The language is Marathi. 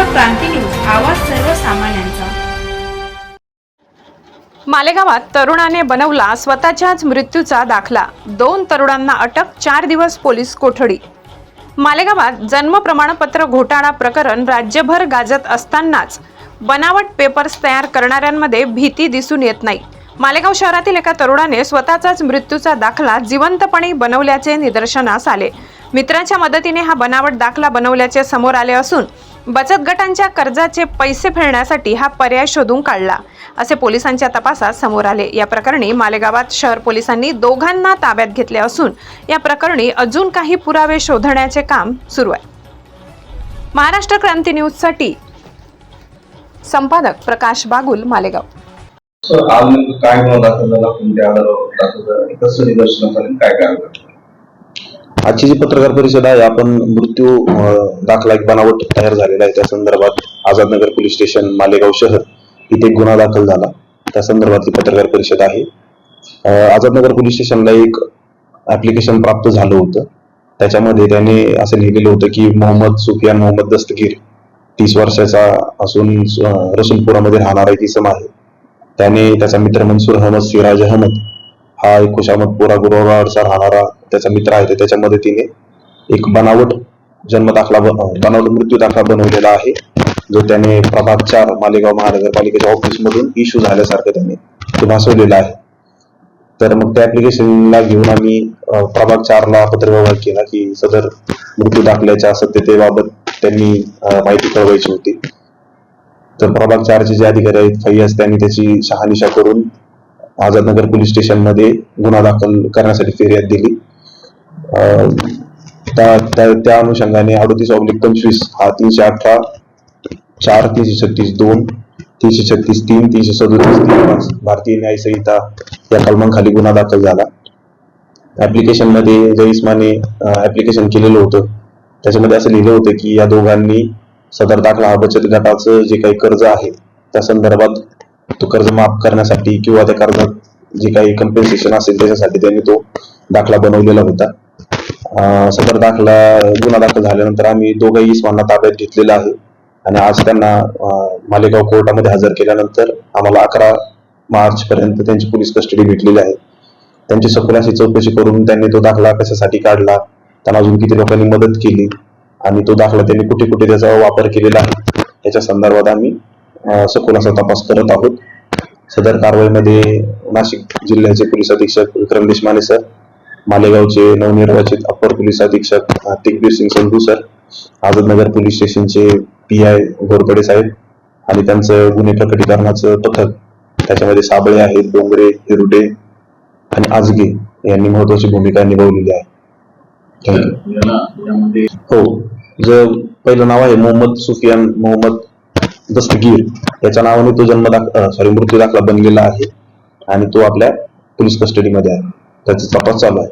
मालेगाव क्रांती न्यूज आवाज सर्वसामान्यांचा. मालेगावात तरुणाने बनवला स्वतःच्याच मृत्यूचा दाखला. दोन तरुणांना अटक चार दिवस पोलीस कोठडी. मालेगावात जन्म प्रमाणपत्र घोटाळा प्रकरण राज्यभर गाजत असतानाच बनावट पेपर्स तयार करणाऱ्यांमध्ये भीती दिसून येत नाही. मालेगाव शहरातील एका तरुणाने स्वतःचाच मृत्यूचा दाखला जिवंतपणे बनवल्याचे निदर्शनास आले. मित्राच्या मदतीने हा बनावट दाखला बनवल्याचे समोर आले असून बचत गटांच्या कर्जाचे पैसे फेडण्यासाठी हा पर्याय शोधून काढला असे पोलिसांच्या तपासात समोर आले. या प्रकरणी मालेगावात शहर पोलिसांनी दोघांना ताब्यात घेतले असून या प्रकरणी अजून काही पुरावे शोधण्याचे काम सुरू आहे. महाराष्ट्र क्रांती न्यूजसाठी संपादक प्रकाश बागुल मालेगाव. सर आज काय कोणत्या आधारावर कसं काय काय आजची जी पत्रकार परिषद आहे आपण मृत्यू दाखला एक बनावट तयार झालेला आहे. त्या संदर्भात आझादनगर पोलीस स्टेशन मालेगाव शहर इथे गुन्हा दाखल झाला. त्या संदर्भातली पत्रकार परिषद आहे. आझादनगर पोलीस स्टेशनला एक ऍप्लिकेशन प्राप्त झालं होतं. त्याच्यामध्ये त्याने असं लिहिलेलं होतं की मोहम्मद सुफियान मोहम्मद दस्तगीर तीस वर्षाचा असून रसूलपुरामध्ये राहणारा एक इसम आहे. त्याने त्याचा मित्र मनसूर अहमद सिराज अहमद हा एक खुशामतपुरा गुरुवारचा राहणारा त्याचा मित्र आहे. तर त्याच्या मदतीने एक बनावट जन्म दाखला बनावट मृत्यू दाखला बनवलेला आहे. जो त्याने प्रभाग चार मालेगाव महानगरपालिकेच्या ऑफिसमधून इश्यू झाल्यासारखं त्याने ते भासवलेला आहे. तर मग त्या ऍप्लिकेशनला घेऊन आम्ही प्रभात प्रभाग चारला पत्रव्यवहार केला की सदर मृत्यू दाखल्याच्या सत्यतेबाबत त्यांनी माहिती कळवायची होती. तर प्रभाग चारचे जे अधिकारी आहेत फैयाज त्यांनी त्याची शहानिशा करून आझादनगर पोलीस स्टेशनमध्ये गुन्हा दाखल करण्यासाठी फिर्याद दिली. त्या अनुषंगाने अडतीस ऑब्लिक पंचवीस हा तीनशे अठरा चार तीनशे छत्तीस दोन तीनशे छत्तीस तीन तीनशे सदोतीस तीन पाच. भारतीय न्याय संहिता या कलमांखाली गुन्हा दाखल झाला. ऍप्लिकेशनमध्ये ज्या ऍप्लिकेशन केलेलं होतं त्याच्यामध्ये असं लिहिलं होतं की या दोघांनी सदर दाखला हा बचत गटाचं जे काही कर्ज आहे त्या संदर्भात तो कर्ज माफ करण्यासाठी किंवा त्या कर्जात जे काही कम्पेन्सेशन असेल त्याच्यासाठी त्यांनी तो दाखला बनवलेला होता. सदर दाखला गुन्हा दाखल झाल्यानंतर आम्ही दोघंही इस्मांना ताब्यात घेतलेला आहे. आणि आज त्यांना मालेगाव कोर्टामध्ये हजर केल्यानंतर आम्हाला अकरा मार्च पर्यंत त्यांची पोलीस कस्टडी भेटलेली आहे. त्यांची सखोल अशी चौकशी करून त्यांनी तो दाखला कशासाठी काढला त्यांना अजून किती लोकांनी मदत केली आणि तो दाखला त्यांनी कुठे कुठे त्याचा वापर केलेला आहे याच्या संदर्भात आम्ही सखोल असा तपास करत आहोत. सदर कारवाईमध्ये नाशिक जिल्ह्याचे पोलीस अधीक्षक विक्रम देशमाने सर मालेगावचे नवनिर्वाचित अप्पर पोलीस अधीक्षक अं, तेगबीर सिंग संधू सर आझादनगर पोलीस स्टेशनचे पी आय घोरपडे साहेब आणि त्यांचं गुन्हे प्रकटीकरणाचं पथक त्याच्यामध्ये साबळे आहेत डोंगरे हिरुटे आणि आजगे यांनी महत्वाची भूमिका निभावलेली आहे. हो जे पहिलं नाव आहे मोहम्मद सुफियान मोहम्मद दस्तगीर. याच्या नावाने तो जन्म दाख सॉरी मृत्यू दाखला बनलेला आहे. आणि तो आपल्या पोलीस कस्टडीमध्ये आहे. त्याचा तपास चालू आहे.